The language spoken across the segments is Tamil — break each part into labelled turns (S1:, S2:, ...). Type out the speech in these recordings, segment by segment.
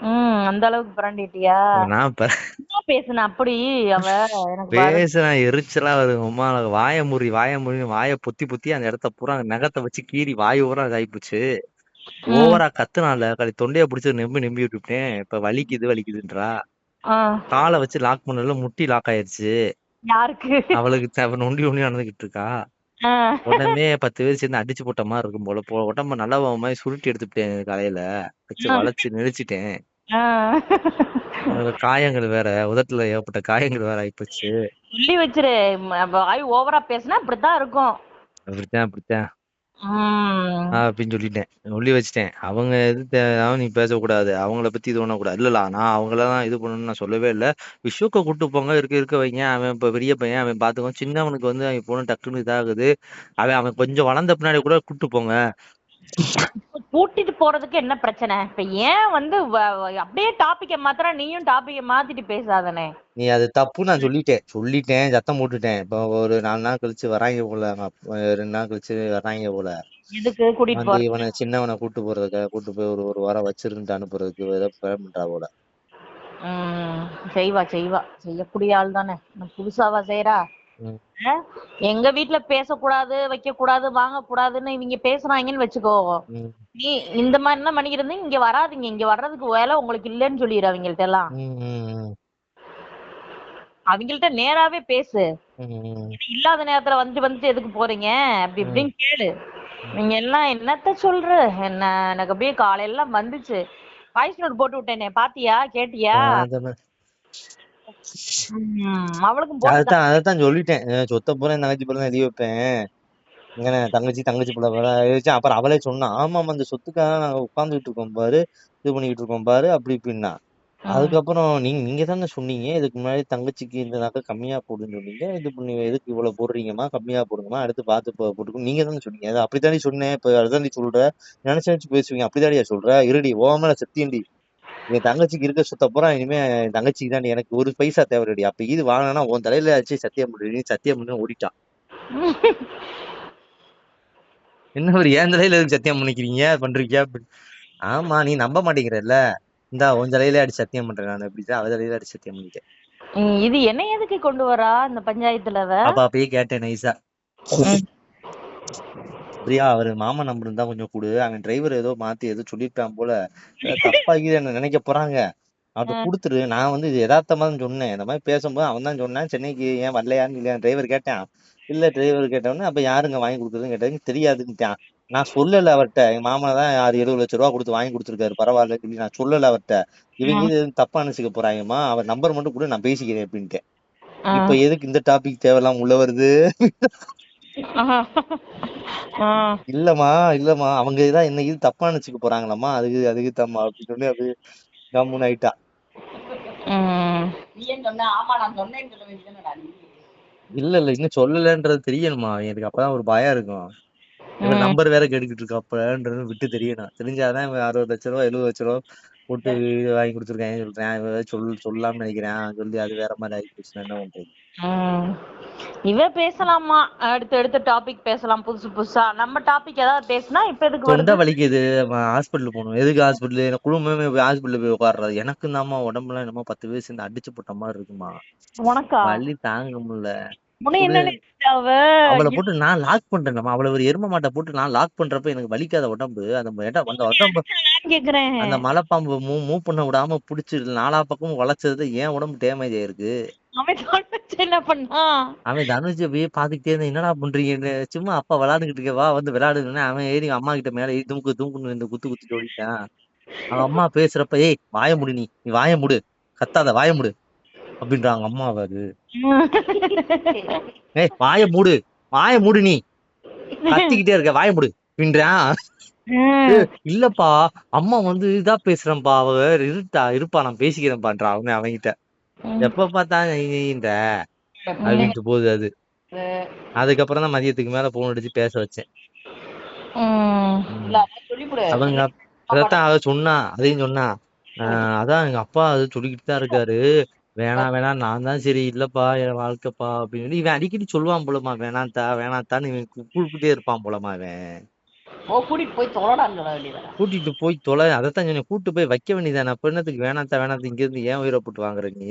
S1: ம் அந்த அளவுக்கு பிராண்டிட்டியா?
S2: நான் இப்ப
S1: பேசுன அப்படி அவ.
S2: பேசுறேன் எரிச்சலா வருது. அம்மா வாய முறி வாய முறி வாய பொத்தி பொத்தி அந்த இடத்த பூரா நகத்தை வச்சு கீறி வாய் பூரா இதாயிப்போச்சு. ஓவரா கத்துனால கழி தொண்டைய பிடிச்சி நெம்பி நெம்பி விட்டுட்டேன் இப்ப வலிக்குது வலிக்குதுன்றா. காலை வச்சு லாக் பண்ணல முட்டி லாக் ஆயிருச்சு.
S1: யாருக்கு?
S2: அவளுக்கு த- அவ நொண்டி நொண்டி நடந்துகிட்டு இருக்கா. உடனே பத்து பேர் சேர்ந்து அடிச்சு போட்ட மாதிரி இருக்கும் போல. உடம்ப நல்லா மாதிரி சுருட்டி எடுத்துட்டேன் காலையில. வச்சு வளைச்சு நெரிச்சிட்டேன்
S1: ஆ.
S2: காயங்கள் வேற உதட்டுல ஏற்பட்ட காயங்கள் வேற ஆயிப்போச்சு.
S1: சொல்லி வச்சிரு ம- வாய் ஓவரா பேசினா இப்படித்தான் இருக்கும்.
S2: அப்படித்தான் அப்படித்தான்.
S1: ம்.
S2: அப்படின்னு சொல்லிட்டேன். சொல்லி வச்சுட்டேன். அவங்க எது தேவையாவும் நீ பேசக்கூடாது. அவங்கள பத்தி இது பண்ணக்கூடாது. இல்லல நான் அவங்களதான் இது பண்ணணும்னு நான் சொல்லவே இல்லை. விஸ்வக்க கூட்டு போங்க இருக்க இருக்க வைங்க. அவன் இப்ப பெரிய பையன் அவன் பாத்துக்கோ சின்னவனுக்கு வந்து அவன் பொண்ணு டக்குன்னு இதாகுது. அவன் அவன் கொஞ்சம் வளர்ந்த பின்னாடி கூட கூட்டு போங்க.
S1: கூட்டிட்டு போறதுக்கு என்ன பிரச்சனை? இப்ப ஏன் வந்து அப்படியே டாபிக்க மாத்திர நீயும் டாபிக்க மாத்திட்டு பேசாதனே.
S2: நீ அது தப்பு நான் சொல்லிட்டேன். சொல்லிட்டேன் சத்தம் போட்டுட்டேன். இப்போ ஒரு நாலு நாள் கழிச்சு வராங்க போல ரெண்டு நாள் கழிச்சு வராங்க போல.
S1: எதுக்கு கூட்டிட்டு போற
S2: இவனை சின்னவனை கூட்டு போறதுக்கு கூட்டு போய் ஒரு ஒரு வாரம் வச்சிருந்து அனுப்புறதுக்கு ஏதோ பிளான் பண்றா போல.
S1: செய்வா செய்வா. செய்யக்கூடிய ஆள் தானே. புதுசாவா செய்யறா? எங்க வீட்ல பேசக்கூடாது வைக்க கூடாது வாங்க கூடாதுன்னு இவங்க பேசுறாங்கன்னு வச்சுக்கோ. நீ இந்த மாதிரி எல்லாம் பண்ணிக்கிட்டு இருந்தா இங்க வராதீங்க. இங்க வர்றதுக்கு வேலை உங்களுக்கு இல்லைன்னு சொல்லிடு அவங்கள்ட்ட எல்லாம். அவங்கள்ட்ட நேராவே பேசு. இல்லாத நேரத்துல வந்து வந்து எதுக்கு போறீங்க? அப்படி இப்படின்னு கேளு. நீங்க எல்லாம் என்னத்த சொல்ற? என்ன எனக்கு அப்படியே காலையெல்லாம் வந்துச்சு. வாய்ஸ் நோட் போட்டு விட்டேனே. பாத்தியா? கேட்டியா? அவளுக்கும்
S2: அதான் அதான் சொல்லிட்டேன். சொத்த பூரா என் தங்கச்சி பூரா எழுதி வைப்பேன். இங்கன தங்கச்சி தங்கச்சி பிள்ளை எழுதி அப்புறம் அவளே சொன்னா ஆமாம் அந்த சொத்துக்காக நாங்க உட்கார்ந்துகிட்டு இருக்கோம் பாரு இது பண்ணிக்கிட்டு இருக்கோம் பாரு அப்படி இப்படின்னா. அதுக்கப்புறம் நீங்க நீங்க தானே சொன்னீங்க இதுக்கு முன்னாடி தங்கச்சிக்கு இந்த நகை கம்மியா போடுன்னு சொன்னீங்க இது பண்ணி எதுக்கு இவ்வளவு போடுறீங்கம்மா கம்மியா போடுங்கம்மா அடுத்து பார்த்து போ- போட்டுக்கோ. நீங்க தானே சொன்னீங்க. அது அப்படித்தானே சொன்னேன் இப்ப அதுதான் நீ சொல்ற நினைச்சு நினைச்சு பேசுவீங்க அப்படிதாடியா சொல்ற இருடி ஓ மேல சத்தியண்டி என் தங்கச்சிக்கு இருக்க சொத்த பூரா இனிமே என் தங்கச்சிக்கு தான் எனக்கு ஒரு பைசா தேவைடி அப்ப இது வாங்கினா உன் தலையில ஆச்சு சத்தியம் பண்ணு சத்தியம் பண்ணு ஓடிட்டான் என்ன ஒரு ஏன் தலையில எதுக்கு சத்தியம் பண்ணிக்கிறீங்க? பண்றீங்க? ஆமா நீ நம்ப மாட்டேங்கிறல்ல. இந்தா உன் தலையில அடி சத்தியம் பண்றேன் நான். அப்படிதான் அவ தலையில அடி சத்தியம் பண்ணிட்டேன்
S1: இது என்ன எதுக்கு கொண்டு வரா இந்த பஞ்சாயத்துல
S2: அப்ப அப்பயே கேட்டேன் நைஸா. பிரியா அவரு மாமா நம்பர் இருந்தா கொஞ்சம் கொடு. அவன் டிரைவர் ஏதோ மாத்தி ஏதோ சொல்லிட்டான் போல. தப்பா இது என்ன நினைக்க போறாங்க? அவன்கிட்ட கொடுத்துரு. நான் வந்து இது யதார்த்தமா தான் சொன்னேன். இந்த மாதிரி பேசும்போது அவன் தான் சொன்னான். சென்னைக்கு ஏன் வரலையான்னு இல்லையா டிரைவர் கேட்டான். இல்ல டிரைவர் கேட்டவொடனே அப்ப யாருங்க வாங்கி கொடுக்குறதுன்னு கேட்டதுக்கு தெரியாதுன்னுட்டான் நான் சொல்லல அவர்ட்ட. எங்க மாமா தான் ஆறு எழுபது லட்ச ரூபா கொடுத்து வாங்கி கொடுத்துருக்காரு. பரவாயில்ல சொல்லி நான் சொல்லல அவர்ட்ட. இவங்க இது எதுவும் தப்பா நினைச்சுக்க போறாங்கம்மா. அவர் நம்பர் மட்டும் கூட நான் பேசிக்கிறேன் அப்படின்ட்டு. இப்ப எதுக்கு இந்த டாபிக் தேவையில்லாம உள்ள வருது?
S1: ஆ.
S2: இல்லம்மா இல்லம்மா. அவங்க இதான் என்ன இது தப்பா நினைச்சுக்க போறாங்களாம்மா. அதுக்கு அதுக்கு தம்மா அப்படின்னு சொல்லி அது கம்முன்னு ஆயிட்டா.
S1: ம்.
S2: இல்ல இல்ல. இன்னும் சொல்லலன்றது தெரியணுமா? எனக்கு அப்பதான் ஒரு பயம் இருக்கும். இவன் நம்பர் வேற கேட்டுக்கிட்டு இருக்காப்பன்றது விட்டு தெரியணும். தெரிஞ்சாதான் இவன் அறுபது லட்ச ரூபா எழுபது லட்ச ரூபா போட்டு வீடு வாங்கி கொடுத்துருக்கேன் சொல்றேன். சொல் சொல்லாம நினைக்கிறேன். சொல்லி அது வேற மாதிரி ஆகி போச்சுன்னா என்ன பண்றது.
S1: இவ பேசலாமா? அடுத்து அடுத்த டாபிக் பேசலாம் புதுசு புதுசா. நம்ம டாபிக் ஏதாவது பேசினா இப்ப எதுக்கு
S2: தொண்டை வலிக்குது ஹாஸ்பிட்டல் போகணும். எதுக்கு ஹாஸ்பிட்டல் எனக்கு குடும்பமே போய் ஹாஸ்பிட்டல் போய் உட்கார்றது. எனக்கு தாம்மா உடம்புல என்னமோ பத்து பேர் சேர்ந்து அடிச்சு போட்ட மாதிரி இருக்குமா
S1: உனக்கா?
S2: வலி தாங்க முடியல. அவளை போட்டு நான் லாக் பண்றேன் அவளை ஒரு எரும மாட்டை போட்டு நான் லாக் பண்றப்ப எனக்கு வலிக்காத உடம்பு. அந்த இடம் அந்த உடம்பு அந்த மலைப்பாம்பு மூவ் மூவ் பண்ண விடாம புடிச்சு நாலா பக்கமும் வளைச்சது ஏன் உடம்பு டேமேஜ் ஆயிருக்கு.
S1: அவன்
S2: அப்படியே பாத்துக்கிட்டே இருந்தா என்னடா பண்றீங்கன்னு சும்மா அப்பா விளையாண்டுகிட்டு இருக்க வா வந்து விளையாடுன்னு அவன் ஏறி அம்மா கிட்ட மேல ஏறி இந்த குத்து குத்தி ஓடிட்டான் அவன் அம்மா பேசுறப்ப ஏய் வாய முடு நீ. நீ வாய முடு. கத்தாத வாய முடு. அப்படின்றாங்க அம்மா அது. ஏய் வாய மூடு. வாய மூடு நீ. கத்திக்கிட்டே இருக்க. வாய மூடு. அப்படின்றான் இல்லப்பா. அம்மா வந்து இதா பேசுறேன்ப்பா. அவ இருட்டா இருப்பா. நான் பேசிக்கிறேன்பான்றா அவனே அவன்கிட்ட.
S1: ம்.
S2: எப்ப பார்த்தா இந்த அப்படின்ட்டு போகுது அது. அதுக்கப்புறம் தான் மதியத்துக்கு மேல போன் அடிச்சு பேச வச்சேன். அவங்க அதைத்தான் அவ சொன்னா அதையும் சொன்னா. அதான் எங்க அப்பா அது சொல்லிக்கிட்டு தான் இருக்காரு. வேணாம் வேணாம் நான் தான் சரி இல்லப்பா என் வாழ்க்கைப்பா அப்படின்னு சொல்லி இவன் அடிக்கடி சொல்லுவான் போலமா வேணாத்தா வேணாத்தான்னு இவன் கூ- கூப்பிட்டே இருப்பான் போலமா அவன்
S3: ஓ கூட்டிட்டு போய் தொலைடான்னு சொல்ல வேண்டியதானே
S2: கூட்டிட்டு போய் தொலை அதைத்தான் சொன்னேன் கூட்டு போய் வைக்க வேண்டியதானே அப்ப என்னத்துக்கு வேணாத்தா வேணாத்தா இங்க இருந்து ஏன் உயிரை போட்டு வாங்குற நீ?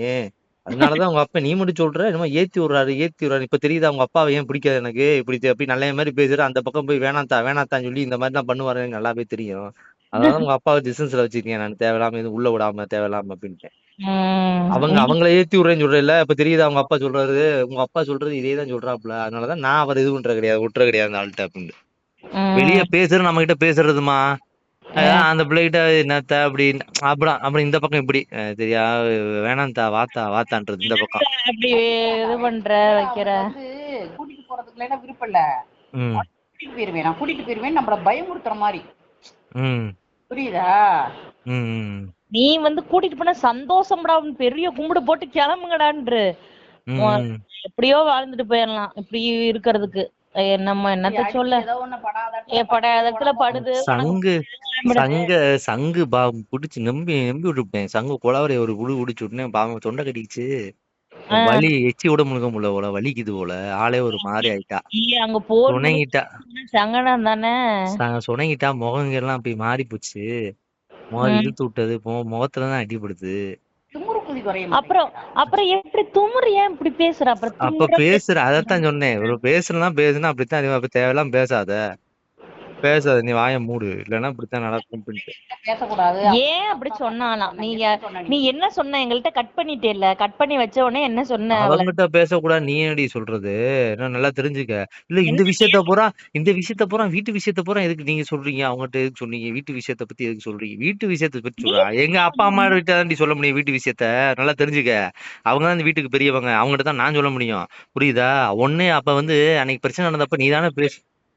S2: அதனாலதான் உங்க அப்பா நீ மட்டும் சொல்ற என்னமோ ஏத்தி விடுறாரு ஏத்தி விடுறாரு இப்ப தெரியுதா உங்க அப்பாவை ஏன் பிடிக்காது எனக்கு? இப்படி தெ- அப்படி நல்ல மாதிரி பேசுற அந்த பக்கம் போய் வேணாத்தா வேணாத்தான்னு சொல்லி இந்த மாதிரி தான் பண்ணுவாரு நல்லாவே தெரியும். அதனால உங்க அப்பாவை டிஸ்டன்ஸ்ல வச்சிருக்கேன் நான் தேவையில்லாம எதுவும் உள்ள விடாம தேவையில்லாம அப்படின்ட்டு. அவங்க அவங்கள ஏத்தி விடுறேன்னு சொல்றேன்ல இப்ப தெரியுதா அவங்க அப்பா சொல்றாரு? உங்க அப்பா சொல்றது இதே தான் சொல்றாப்புல. அதனாலதான் நான் அவர் இது பண்றது கிடையாது விட்டுற கிடையாது அந்த ஆள்கிட்ட அப்படின்னு. வெளிய பேசுற நம்ம கிட்ட பேசுறதுமா? அந்த பிள்ளைகிட்ட என்னத்த அப்படி அப்படின் அப்படி இந்த பக்கம் இப்படி. சரியா வேணாம்தா வாத்தா வாத்தான்றது இந்த பக்கம்.
S1: அப்படி இது பண்ற வைக்கிற?
S3: கூட்டிட்டு போறதுக்குள்ள என்ன விருப்பம் இல்ல? கூட்டிட்டு போயிருவேன் நான் கூட்டிட்டு போயிருவேன் நம்மள பயமுறுத்துற மாதிரி. புரியுதா?
S1: நீ வந்து கூட்டிட்டு போனா சந்தோஷம்டா பெரிய கும்பிடு போட்டு கிளம்புங்கடான்று. எப்படியோ வாழ்ந்துட்டு போயிடலாம் இப்படி இருக்கிறதுக்கு. நம்ம என்னத்த சொல்ல? படாதத்துல படுது
S2: சங்கு. சங்க சங்கு பா புடிச்சு நம்பி நம்பி விட்டுட்டேன் சங்கு குளவரை ஒரு புடி புடிச்சு விட்டேன் பாவம் தொண்டை கட்டிக்கிச்சு.
S1: ஆ.
S2: வலி எச்சி விட முழுக முடியல போல வலிக்குது போல. ஆளே ஒரு மாதிரி ஆயிட்டா.
S1: இல்ல அங்க போன்
S2: சுணங்கிட்டா.
S1: சங்கடம் தானே?
S2: சுணங்கிட்டா முகங்க எல்லாம் அப்படி மாறி போச்சு முகம். இழுத்து விட்டது முகத்துல தான் அடிபடுது.
S1: அப்புறம் அப்புறம் எப்படி துமுறு ஏன் இப்படி பேசுற? அப்புறம்
S2: அப்ப பேசுற அதத்தான் சொன்னேன். ஒரு பேசுறனா பேசுனா அப்படித்தான் நீ அப்ப தேவையெல்லாம் பேசாத. பேசாத நீ வாயை மூடு. இல்லைன்னா இப்படித்தான் நடக்கும்
S1: ஏன் அப்படி சொன்னாலாம்? நீங்க நீ என்ன சொன்ன? எங்கள்கிட்ட கட் பண்ணிட்டேல்ல. கட் பண்ணி வச்ச உடனே என்ன சொன்ன?
S2: அவங்கிட்ட பேசக்கூடாது. நீ என்னடி சொல்றது? என்ன நல்லா தெரிஞ்சுக்க. இல்ல இந்த விஷயத்த பூரா இந்த விஷயத்த பூரா வீட்டு விஷயத்த பூரா எதுக்கு நீங்க சொல்றீங்க? அவங்ககிட்ட எதுக்கு சொன்னீங்க? வீட்டு விஷயத்த பத்தி எதுக்கு சொல்றீங்க? வீட்டு விஷயத்த பத்தி சொல்றா. எங்க அப்பா அம்மா கிட்ட சொல்ல முடியும் வீட்டு விஷயத்த. நல்லா தெரிஞ்சுக்க. அவங்க தான் இந்த வீட்டுக்கு பெரியவங்க. அவங்ககிட்ட தான் நான் சொல்ல முடியும். புரியுதா? ஒண்ணு அப்ப வந்து அன்னைக்கு பிரச்சனை நடந்தப்ப நீ தானே பேசு